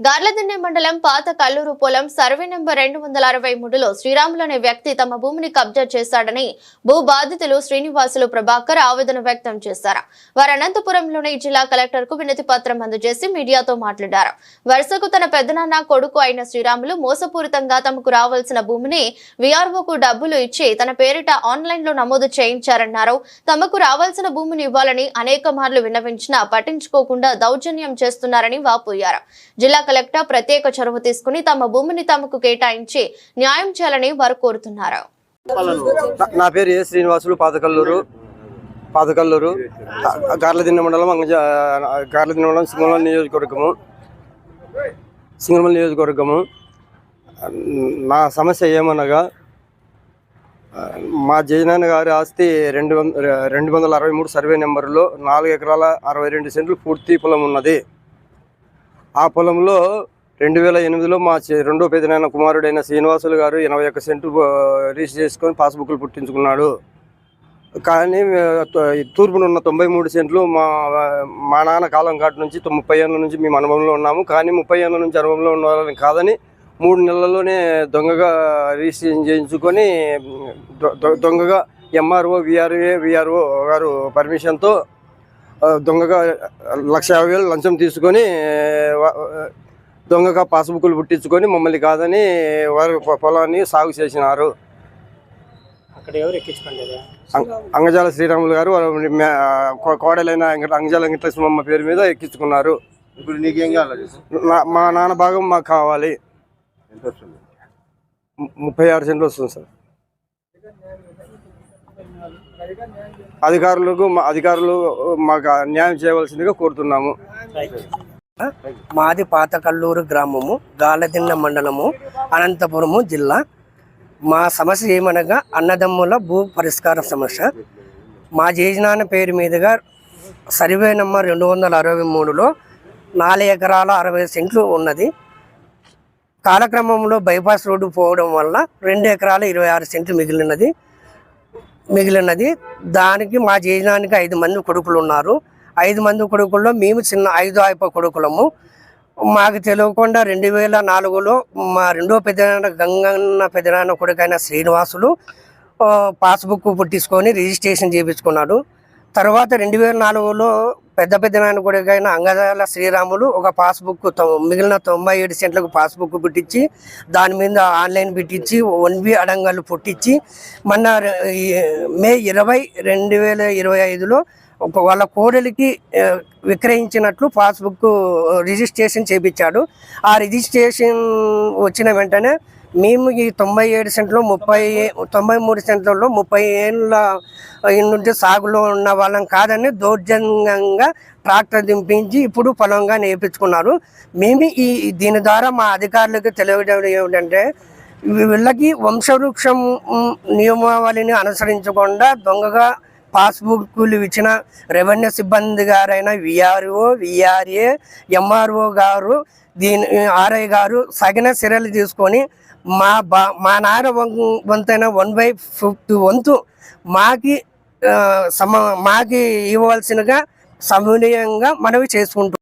గార్లదిన్నె మండలం పాత కల్లూరు పొలం సర్వే నెంబర్ రెండు వందల అరవై మూడులో శ్రీరాములు అనే వ్యక్తి తమ భూమిని కబ్జా చేశాడని భూ బాధితులు శ్రీనివాసులు ప్రభాకర్ ఆవేదన వ్యక్తం చేశారు. వారు అనంతపురంలోని జిల్లా కలెక్టర్కు వినతి పత్రం అందజేసి మీడియాతో మాట్లాడారు. వరుసకు తన పెద్దనాన్న కొడుకు అయిన శ్రీరాములు మోసపూరితంగా తమకు రావాల్సిన భూమిని విఆర్ఓకు డబ్బులు ఇచ్చి తన పేరిట ఆన్లైన్లో నమోదు చేయించారన్నారు. తమకు రావాల్సిన భూమిని ఇవ్వాలని అనేక మార్లు విన్నవించినా పట్టించుకోకుండా దౌర్జన్యం చేస్తున్నారని వాపోయారు. జిల్లా కలెక్టర్ ప్రత్యేక చొరవ తీసుకుని తమ భూమిని తమకు కేటాయించి న్యాయం చేయాలని వారు కోరుతున్నారు. నా- నా పేరు ఏ శ్రీనివాసులు పాతకల్లూరు పాతకల్లూరు గార్లదిన్న మండలం అంగజ గార్లదిన్న మండలం సింగమల నియోజకవర్గము. సింగమల నియోజకవర్గము. నా సమస్య ఏమనగా మా జయనాన్న గారి ఆస్తి రెండు వందల రెండు వందల అరవై మూడు సర్వే నెంబర్లో నాలుగు ఎకరాల అరవై రెండు సెంట్లు పూర్తి పొలం ఉన్నది. ఆ పొలంలో రెండు వేల ఎనిమిదిలో మా రెండో పెదనాయన కుమారుడైన శ్రీనివాసులు గారు ఎనభై ఒక్క సెంటు రిజిస్టర్ చేసుకొని పాస్బుక్లు పుట్టించుకున్నాడు. కానీ తూర్పునున్న తూర్పున ఉన్న తొంభై మూడు సెంట్లు మా మా నాన్న కాలం కాటి నుంచి ముప్పై ఏళ్ళ నుంచి మేము అనుభవంలో ఉన్నాము. కానీ ముప్పై ఏళ్ళ నుంచి అనుభవంలో ఉన్న వాళ్ళని కాదని మూడు నెలల్లోనే దొంగగా రిజిస్ట్రేషన్ చేయించుకొని దొంగగా ఎంఆర్ఓ విఆర్ఏ విఆర్ఓ గారు పర్మిషన్తో దొంగగా లక్ష యాభై వేలు లంచం తీసుకొని దొంగగా పాస్బుక్లు పుట్టించుకొని మమ్మల్ని కాదని వారి పొలాన్ని సాగు చేసినారు. అక్కడ ఎవరు ఎక్కించుకోండి అం- అంగజాల శ్రీరాములు గారు కోడలైన అంగజాల వెంకటేశ్వరమ్మ పేరు మీద ఎక్కించుకున్నారు. ఇప్పుడు నీకేం కావాలి నా- మా నాన్న భాగం మాకు కావాలి. ఎంత వస్తుంది? ము- ముప్పై ఆరు సెంట్లు వస్తుంది సార్. అధికారులకు మా అధికారులు మాకు న్యాయం చేయవలసిందిగా కోరుతున్నాము. మాది పాతకల్లూరు గ్రామము గాలదిన్న మండలము అనంతపురము జిల్లా. మా సమస్య ఏమనగా అన్నదమ్ముల భూ పరిష్కార సమస్య. మా జేజనాన్న పేరు మీదుగా సర్వే నెంబర్ రెండు వందల అరవై మూడులో నాలుగు ఎకరాల అరవై సెంట్లు ఉన్నది. కాలక్రమంలో బైపాస్ రోడ్డు పోవడం వల్ల రెండు ఎకరాల ఇరవై ఆరు సెంట్లు మిగిలినది. మిగిలినది. దానికి మా జీజనానికి ఐదు మంది కొడుకులు ఉన్నారు. ఐదు మంది కొడుకుల్లో మేము చిన్న ఐదు అయిపో కొడుకులము. మాకు తెలియకుండా రెండు వేల నాలుగులో మా రెండో పెద్దనాన్న గంగన్న పెద్దనాన్న కొడుకైన శ్రీనివాసులు పాస్బుక్ పుట్టించుకొని రిజిస్ట్రేషన్ చేయించుకున్నాడు. తర్వాత రెండు వేల నాలుగులో పెద్ద పెద్దనాన్న కొడుకైన అంగదాల శ్రీరాములు ఒక పాస్బుక్ మిగిలిన తొంభై ఏడు సెంట్లకు పాస్బుక్ పుట్టించి దాని మీద ఆన్లైన్ పెట్టించి వన్ బి అడంగాలు పుట్టించి మొన్న మే ఇరవై రెండు వేల ఇరవై ఐదులో ఒక వాళ్ళ కోడలికి విక్రయించినట్లు పాస్బుక్ రిజిస్ట్రేషన్ చేపించాడు. ఆ రిజిస్ట్రేషన్ వచ్చిన వెంటనే మేము ఈ తొంభై ఏడు సెంట్లో ముప్పై తొంభై మూడు సెంట్లలో ముప్పై ఏళ్ళ నుండి సాగులో ఉన్న వాళ్ళం కాదని దౌర్జన్యంగా ట్రాక్టర్ దింపించి ఇప్పుడు పొలంగా నేర్పించుకున్నారు. మేము ఈ దీని ద్వారా మా అధికారులకు తెలియడం ఏమిటంటే వీళ్ళకి వంశవృక్షం నియమావళిని అనుసరించకుండా దొంగగా పాస్బుక్లు ఇచ్చిన రెవెన్యూ సిబ్బంది గారైన విఆర్ఓ విఆర్ఏ ఎంఆర్ఓ గారు దీని ఆర్ఐ గారు సగిన చర్యలు తీసుకొని మా బా మా నాన్న వంతైన వన్ బై ఫిఫ్టీ వంతు మాకి సమ మాకి ఇవ్వవలసినగా సమన్వయంగా మనవి చేసుకుంటాం